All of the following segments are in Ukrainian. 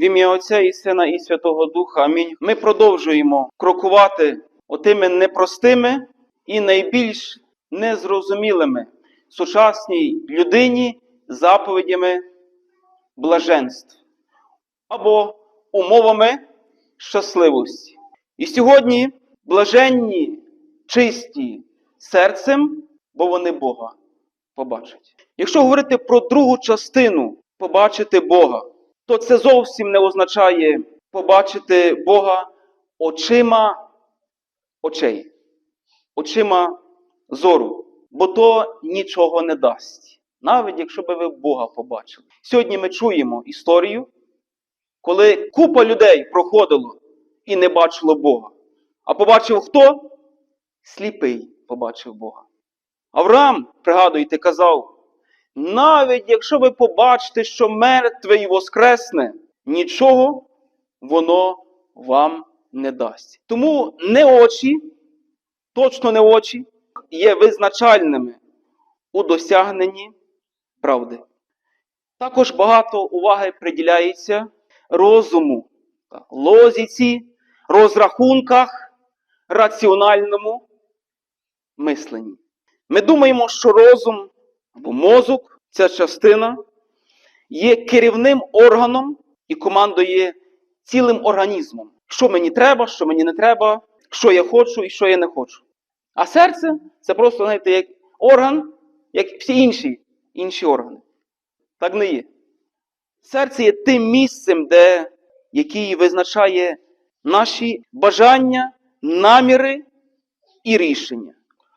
В ім'я Отця і Сина і Святого Духа. Амінь. Ми продовжуємо крокувати отими непростими і найбільш незрозумілими сучасній людині заповідями блаженств або умовами щасливості. І сьогодні блаженні, чисті серцем, бо вони Бога побачать. Якщо говорити про другу частину побачити Бога, то це зовсім не означає побачити Бога очима очей, очима зору, бо то нічого не дасть, навіть якщо би ви Бога побачили. Сьогодні ми чуємо історію, коли купа людей проходило і не бачило Бога. А побачив хто? Сліпий побачив Бога. Авраам, пригадуєте, казав, навіть якщо ви побачите, що мертвий воскресне, нічого воно вам не дасть. Тому не очі, точно не очі, є визначальними у досягненні правди. Також багато уваги приділяється розуму, лозіці, розрахунках, раціональному мисленні. Ми думаємо, що розум або мозок, ця частина, є керівним органом і командує цілим організмом. Що мені треба, що мені не треба, що я хочу і що я не хочу. А серце це просто, знаєте, як орган, як всі інші, інші органи. Так не є. Серце є тим місцем, де, який визначає наші бажання, наміри і рішення.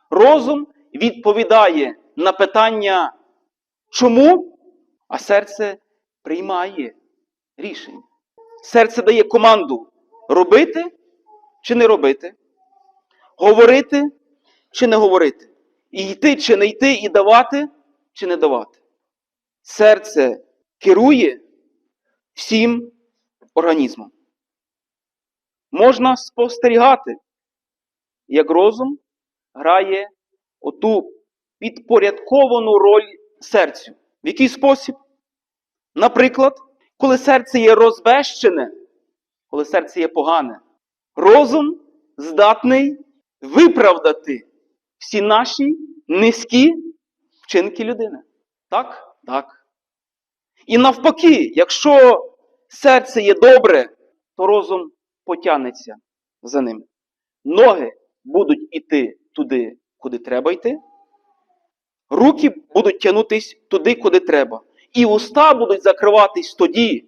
Розум відповідає на питання чому, а серце приймає рішення. Серце дає команду робити чи не робити, говорити чи не говорити, і йти чи не йти, і давати чи не давати. Серце керує всім організмом. Можна спостерігати, як розум грає оту підпорядковану роль серцю. В який спосіб? Наприклад, коли серце є розбещене, коли серце є погане, розум здатний виправдати всі наші низькі вчинки людини. Так? Так. І навпаки, якщо серце є добре, то розум потягнеться за ним. Ноги будуть іти туди, куди треба йти. Руки будуть тягнутись туди, куди треба. І уста будуть закриватись тоді,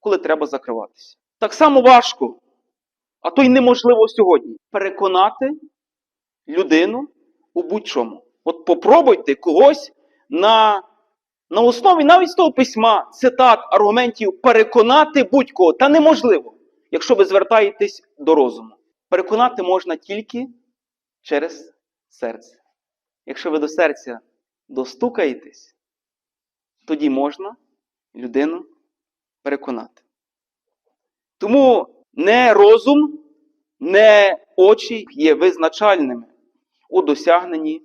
коли треба закриватись. Так само важко, а то й неможливо сьогодні переконати людину у будь-чому. От попробуйте когось на, на основі навіть з того письма, цитат, аргументів переконати будь-кого. Та неможливо, якщо ви звертаєтесь до розуму. Переконати можна тільки через серце. Якщо ви до серця достукаєтесь, тоді можна людину переконати. Тому не розум, не очі є визначальними у досягненні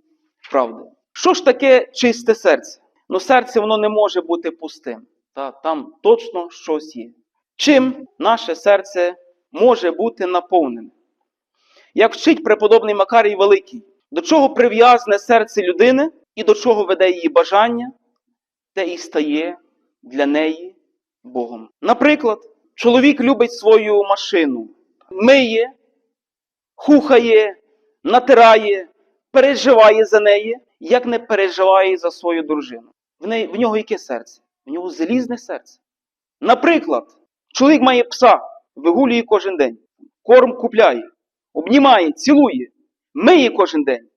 правди. Що ж таке чисте серце? Ну, серце воно не може бути пустим. Та, там точно щось є. Чим наше серце може бути наповнене? Як вчить преподобний Макарій Великий, до чого прив'язане серце людини і до чого веде її бажання, те і стає для неї Богом. Наприклад, чоловік любить свою машину, миє, хухає, натирає, переживає за неї, як не переживає за свою дружину. В, неї, в нього яке серце? В нього залізне серце. Наприклад, чоловік має пса, вигулює кожен день, корм купляє, обнімає, цілує, миє кожен день.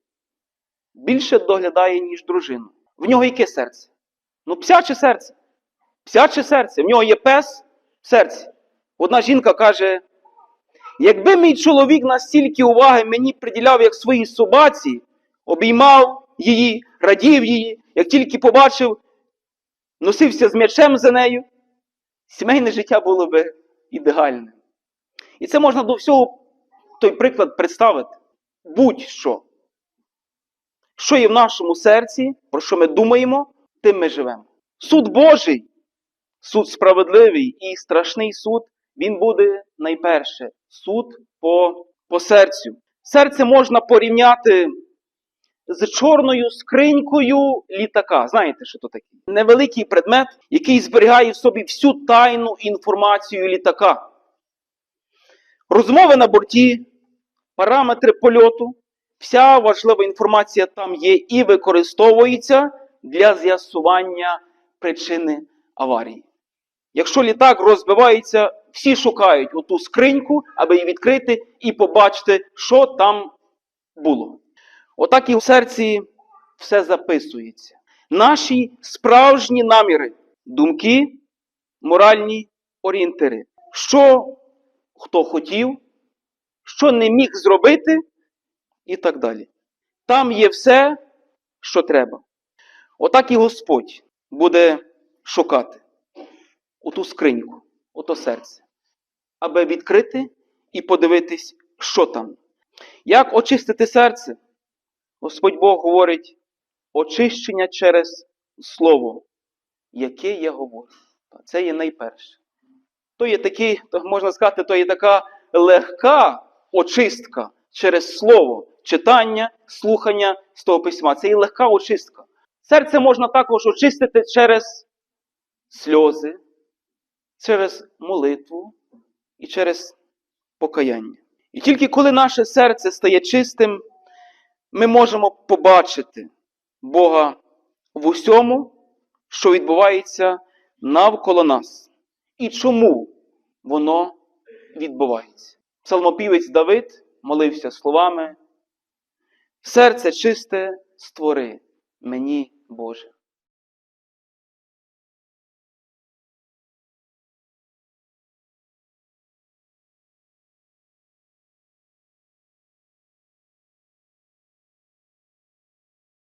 Більше доглядає, ніж дружину. В нього яке серце? Ну, псяче серце. Псяче серце. В нього є пес в серці. Одна жінка каже: якби мій чоловік настільки уваги мені приділяв, як своїй собаці, обіймав її, радів її, як тільки побачив, носився з м'ячем за нею, сімейне життя було би ідеальним. І це можна до всього той приклад представити. Будь-що. Що є в нашому серці, про що ми думаємо, тим ми живемо. Суд Божий, суд справедливий і страшний суд, він буде найперше суд по, по серцю. Серце можна порівняти з чорною скринькою літака. Знаєте, що то таке? Невеликий предмет, який зберігає в собі всю тайну інформацію літака. Розмови на борті, параметри польоту, вся важлива інформація там є і використовується для з'ясування причини аварії. Якщо літак розбивається, всі шукають оту скриньку, аби її відкрити і побачити, що там було. Отак і в серці все записується. Наші справжні наміри, думки, моральні орієнтири. Що хто хотів, що не міг зробити, і так далі. Там є все, що треба. Отак і Господь буде шукати оту скриньку, ото серце, аби відкрити і подивитись, що там. Як очистити серце? Господь Бог говорить очищення через Слово, яке я говорю. Це є найперше. То є такий, можна сказати, то є така легка очистка через слово, читання, слухання з того письма. Це є легка очистка. Серце можна також очистити через сльози, через молитву і через покаяння. І тільки коли наше серце стає чистим, ми можемо побачити Бога в усьому, що відбувається навколо нас. І чому воно відбувається. Псалмопівець Давид молився словами: Серце чисте створи мені, Боже.